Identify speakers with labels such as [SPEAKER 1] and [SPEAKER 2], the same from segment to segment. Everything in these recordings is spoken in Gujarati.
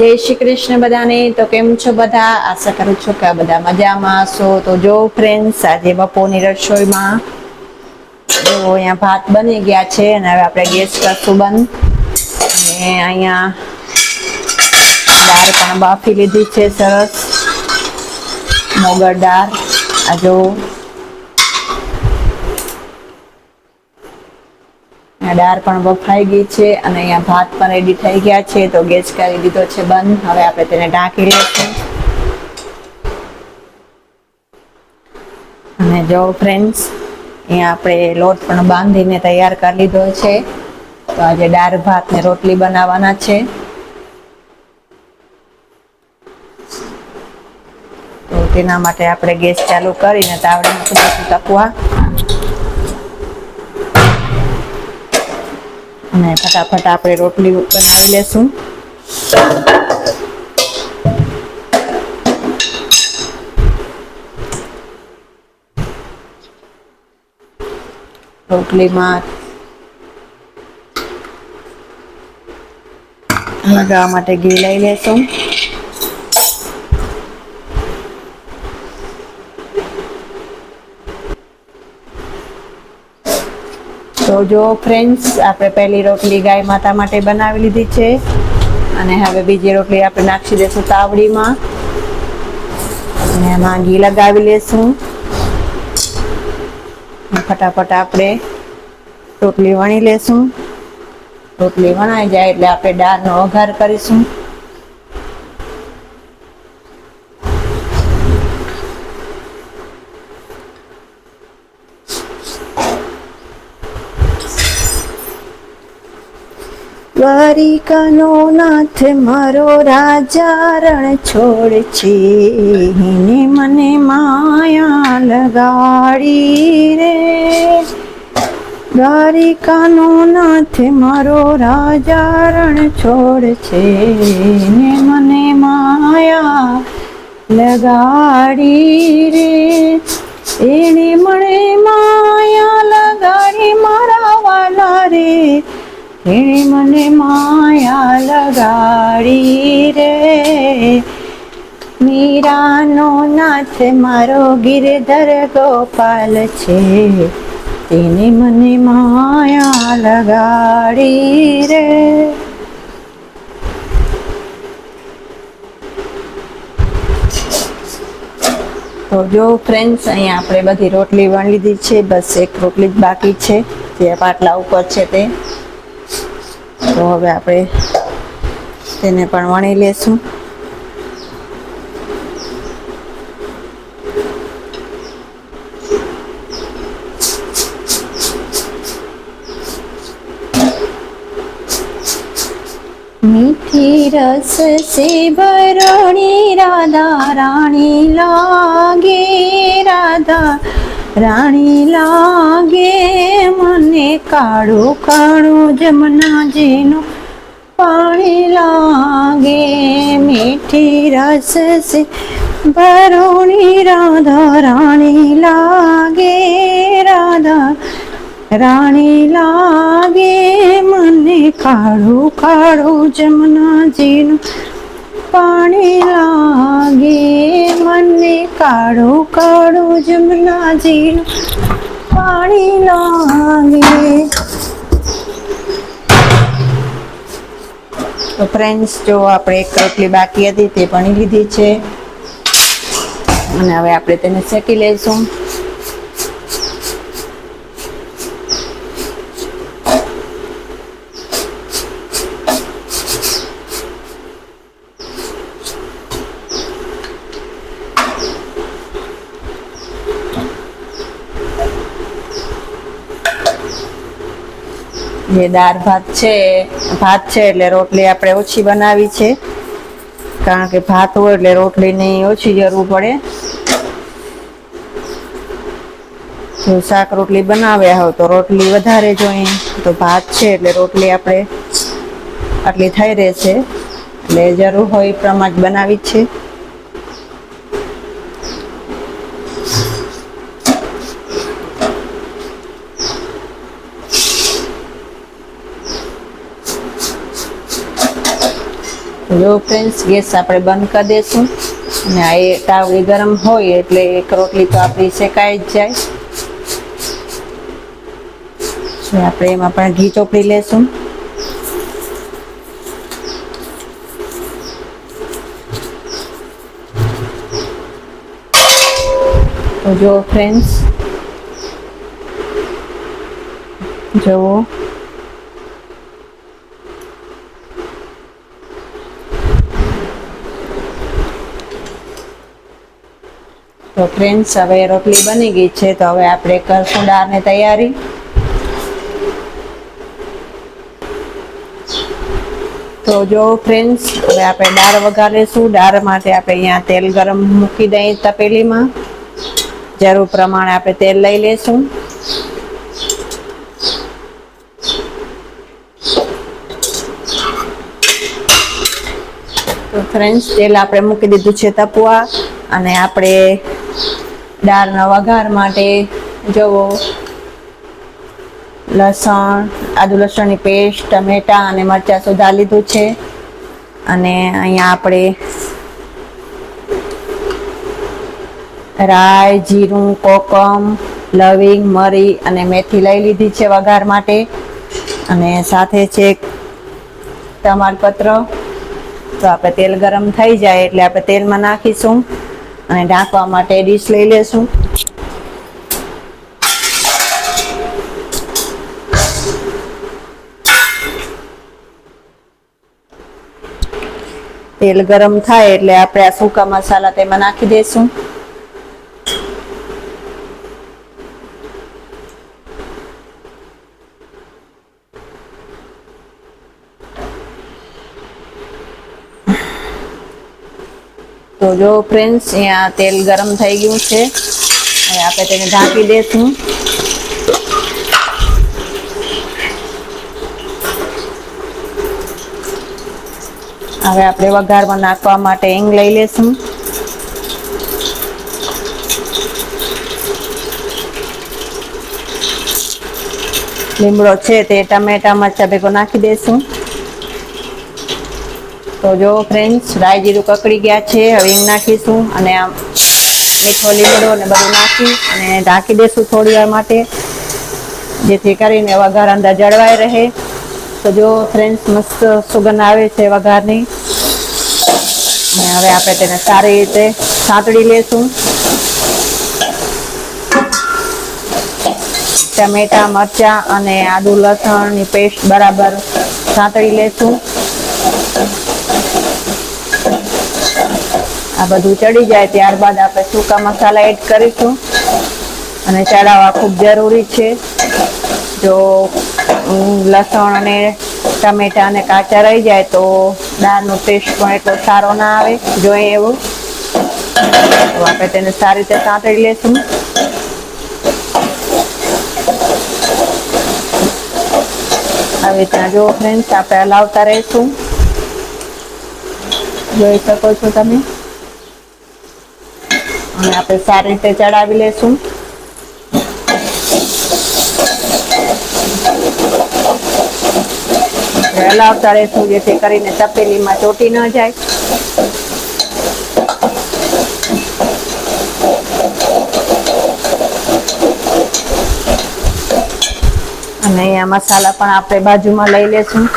[SPEAKER 1] જય શ્રી કૃષ્ણ બધાને. તો કેમ છો બધા? આશા કરું છું કે બધા મજામાં છો તો જો ફ્રેન્ડ્સ આજે બપોરની રસોઈમાં તો અહીંયા ભાત બની ગયા છે અને હવે આપણે ગેસ કરશું બંધ. અને અહીંયા દાળ પણ બાફી લીધી છે સરસ. મોગર દાળ. આ જો આ દાળ પણ બફાઈ ગઈ છે અને અહીંયા ભાત પણ રેડી થઈ ગયા છે તો ગેસ કરી દીધો છે બંધ. હવે આપણે તેને ઢાંકી લઈશું. અને જો ફ્રેન્ડ્સ અહીંયા આપણે લોટ પણ બાંધીને તૈયાર કરી લીધો છે. તો આજે દાળ ભાત ને રોટલી બનાવવાના છે. તો તેના માટે આપણે ગેસ ચાલુ કરીને તાવડી મૂકી તકવા અને ફટાફટ આપણે રોટલી બનાવી લેશું. રોટલીમાં લગાવવા માટે ઘી લઈ લેશું. તો જો ફ્રેન્ડ્સ આપણે પહેલી રોટલી ગાય માતા માટે બનાવી લીધી છે. અને હવે બીજી રોટલી આપણે નાખી દઈશું તાવડીમાં. અને એમાં ઘી લગાવી લેશું. ફટાફટ આપણે રોટલી વણી લેશું. રોટલી વણાઈ જાય એટલે આપણે દાળનો વઘાર કરીશું. દ્વારિકાનો નાથ મારો રાજા રણ છોડ છે. એને મને માયા લગાડી રે. દ્વારિકાનો નાથ મારો રાજા રણ છોડ છે. એને મને માયા લગાડી રે. એને મને માયા લગાડી મારા વાલા રે. એણે મને માયા લગાડી રે. મીરાનો નાથ મારો ગિરધર ગોપાલ છે. તેને મને માયા લગાડી રે. તો જો ફ્રેન્ડ્સ અહીંયા આપણે બધી રોટલી વણી લીધી છે, બસ એક રોટલી જ બાકી છે. જે પાટલા ઉપર છે તે. તો હવે આપણે તેને પણ વણી લેશું. મીઠી રસ સે ભરણી, રાધા રાણી લાગે, રાધા રાણી લાગે મને કાળું કાળું જમનાજીનું પાણી લાગે, મીઠી રસ છે. ભરૂણી રાધા રાણી લાગે, રાધા રાણી લાગે મને કાળું કાળું જમનાજીનું પાણી લાગે, મને કાળું કાળું જમનાજીનું પાણી લાગે. તો ફ્રેન્ડ્સ જો આપણે એક રોટલી બાકી હતી તે ભણી લીધી છે. અને હવે આપણે તેને શેકી લઈશું જે દાળ ભાત છે ભાત છે એટલે રોટલી આપણે ઓછી બનાવી છે. કારણ કે ભાત હોય એટલે રોટલીની ઓછી જરૂર પડે. જો શાક રોટલી બનાવ્યા હોય તો રોટલી વધારે જોઈએ. તો ભાત છે એટલે રોટલી આપણે આટલી થઈ રહેશે. એટલે જરૂર હોય એ પ્રમાણે બનાવી છે. જો ફ્રેન્ડ્સ ગેસ આપણે બંધ કરી દઈશું અને આ એ તાવડી ગરમ હોય એટલે એક રોટલી તો આપણી શેકાઈ જ જાય. આપણે એમાં પણ ઘી ચોપડી લેશું. તો જો ફ્રેન્ડ્સ જુઓ. તો ફ્રેન્ડ્સ હવે રોટલી બની ગઈ છે, તો હવે આપણે કરશું દાળની તૈયારી. તો જો ફ્રેન્ડ્સ હવે આપણે દાળ વઘારીશું. દાળ માટે આપણે અહીંયા તેલ ગરમ મૂકી દઈએ તપેલીમાં. જરૂર પ્રમાણે આપણે તેલ લઈ લેશું તો ફ્રેન્ડ્સ તેલ આપણે મૂકી દીધું છે તપવા. અને આપણે દાળના વઘાર માટે જવો. લસણ, આદુ લસણની પેસ્ટ, ટમેટા અને મરચાં સુધા લીધું છે. અને અહીંયા આપણે રાઈ, જીરું, કોકમ, લવિંગ, મરી અને મેથી લઈ લીધી છે વઘાર માટે. અને સાથે છે ટમાટપત્ર તો આપણે તેલ ગરમ થઈ જાય એટલે આપણે તેલમાં નાખીશું. અને ઢાંકવા માટે ડીશ લઈ લેશું. તેલ ગરમ થાય એટલે આપણે આ સૂકા મસાલા તેમાં નાખી દઈશું તો જો ફ્રેન્ડ્સ અહીંયા તેલ ગરમ થઈ ગયું છે. હવે આપણે તેને ઢાંકી દઈશું હવે આપણે વઘારમાં નાખવા માટે હિંગ લઈ લેશું. લીમડો છે તે ટમેટા મરચા ભેગો નાખી દઈશું તો જો ફ્રેન્ડ્સ રાઈ જીરું કકડી ગયા છે, હવે એમ નાખીશું અને આમ મીઠો લીમડો ને બધું નાખી અને ઢાંકી દઈશું થોડી વાર માટે, જેથી કરીને વઘાર અંદર જળવાઈ રહે. તો જો ફ્રેન્ડ્સ મસ્ત સુગંધ આવે છે વઘારની અને હવે આપણે તેને સારી રીતે સાંતળી લેશું. ટમેટા, મરચાં અને આદુ લસણની પેસ્ટ બરાબર સાંતળી લેશું. આ બધું ચડી જાય ત્યારબાદ આપણે સૂકા મસાલા એડ કરીશું. અને ચડાવવા ખૂબ જરૂરી છે. જો લસણ અને ટમેટા અને કાચા રહી જાય તો દાળનો ટેસ્ટ પણ એટલો સારો ના આવે. જોઈએ એવું. તો આપણે તેને સારી રીતે સાંતળી લેશું. હવે ત્યાં જો ફ્રેન્ડ્સ આપણે હલાવતા રહીશું. જોઈ શકો છો તમે? અને આપણે સારી રીતે ચડાવી લેશું. હલાવતા રહેશું જેથી કરીને તપેલીમાં ચોટી ન જાય. અને અહીંયા મસાલા પણ આપણે બાજુમાં લઈ લેશું.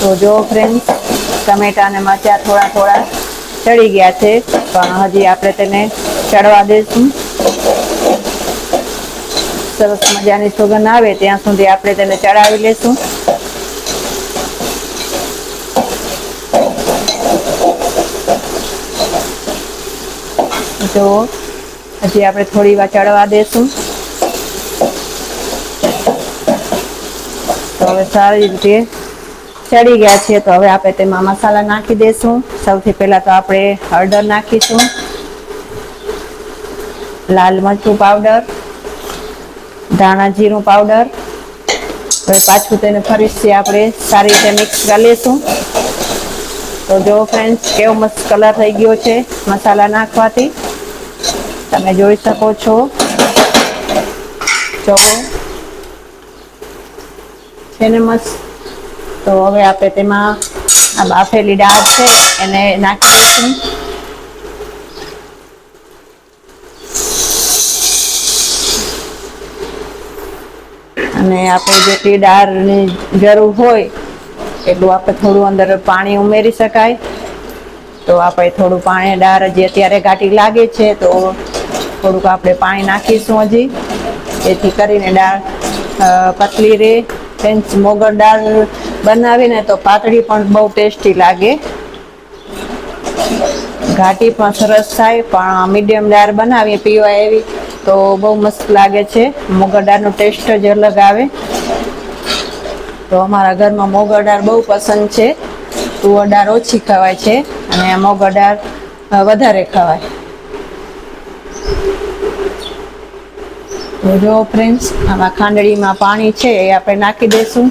[SPEAKER 1] તો જો ફ્રેન્ડ ટમેટા અને મરચાં થોડા થોડા ચડી ગયા છે, પણ હજી આપણે તેને ચડવા દઈશું સરસ મજાની સુગંધ આવે ત્યાં સુધી આપણે તેને ચડાવી લેશું. જો, હજી આપણે થોડી વાર ચડવા દેશું. તો હવે સારી રીતે ચડી ગયા છે, તો હવે આપણે તેમાં મસાલા નાખી દઈશું સૌથી પહેલા તો આપણે હળદર નાખીશું. લાલ મરચું પાવડર, ધાણા જીરું પાવડર. હવે પાછું તેને ફરીથી આપણે સારી રીતે મિક્સ કરી લઈશું તો જો ફ્રેન્ડ્સ કેવો મસ્ત કલર થઈ ગયો છે મસાલા નાખવાથી. તમે જોઈ શકો છો. જો, છે ને મસ્ત. તો હવે આપણે તેમાં આ બાફેલી દાળ છે, એને નાખી દઈશું. અને આપણે જેટલી દાળની જરૂર હોય એટલું આપણે થોડું અંદર પાણી ઉમેરી શકાય. તો આપણે થોડું પાણી, દાળ જે અત્યારે ઘાટી લાગે છે, તો થોડુંક આપણે પાણી નાખીશું હજી. જેથી કરીને દાળ પતલી રહે. ફ્રેન્ડ્સ મોગર દાળ બનાવીને તો પાતળી પણ બહુ ટેસ્ટી લાગે. ઘાટી પણ સરસ થાય, પણ મીડિયમ દાળ બનાવીએ પીવા એવી, તો બહુ મસ્ત લાગે છે. મોગર દાળનો ટેસ્ટ જ અલગ આવે. તો અમારા ઘરમાં મોગર દાળ બહુ પસંદ છે. તુવર દાળ ઓછી ખવાય છે, અને મોગર દાળ વધારે ખવાય. જો ફ્રેન્ડ્સ આમાં ખાંડળીમાં પાણી છે એ આપણે નાખી દઈશું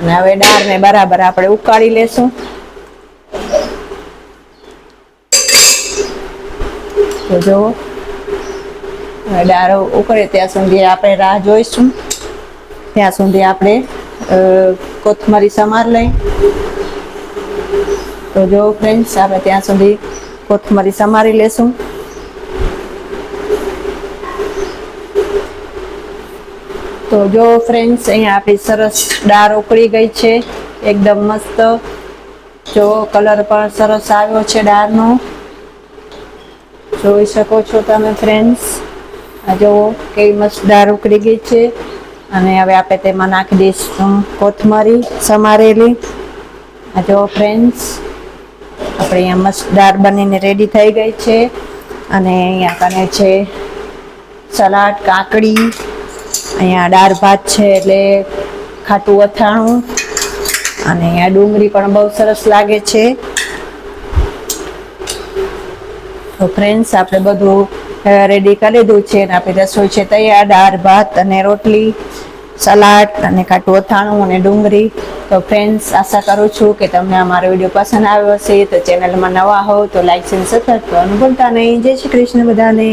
[SPEAKER 1] અને હવે દાળને બરાબર આપણે ઉકાળી લેશું. તો જો દાળ ઉકળે ત્યાં સુધી આપણે રાહ જોઈશું. ત્યાં સુધી આપણે કોથમરી સમાર લઈ. તો જો ફ્રેન્ડ્સ આપણે ત્યાં સુધી કોથમરી સમારી લેશું. તો જો ફ્રેન્ડ્સ અહીંયા આપણી સરસ દાળ ઉકળી ગઈ છે. એકદમ મસ્ત. જો કલર પણ સરસ આવ્યો છે દાળનો જોઈ શકો છો તમે ફ્રેન્ડ્સ આ જુઓ કેવી મસ્ત દાળ ઉકળી ગઈ છે. અને હવે આપણે તેમાં નાખી દઈશું કોથમરી સમારેલી. આ જુઓ ફ્રેન્ડ્સ આપણે અહીંયા મસ્ત દાળ બનીને રેડી થઈ ગઈ છે. અને અહીંયા કને છે સલાડ, કાકડી. અહીંયા દાળ ભાત છે એટલે ખાટું અથાણું અને અહીંયા ડુંગળી પણ બહુ સરસ લાગે છે. તો ફ્રેન્ડ્સ આપણે બધું રેડી કરી દીધું છે અને આપણી રસોઈ છે તૈયાર દાળ ભાત અને રોટલી, સલાડ અને ખાટું અથાણું અને ડુંગળી. તો ફ્રેન્ડ્સ આશા કરું છું કે તમને અમારો વીડિયો પસંદ આવ્યો હશે. તો ચેનલમાં નવા હો તો લાઈક અને સબસ્ક્રાઈબ કરવાનું ભૂલતા નહીં. જય શ્રી કૃષ્ણ બધાને.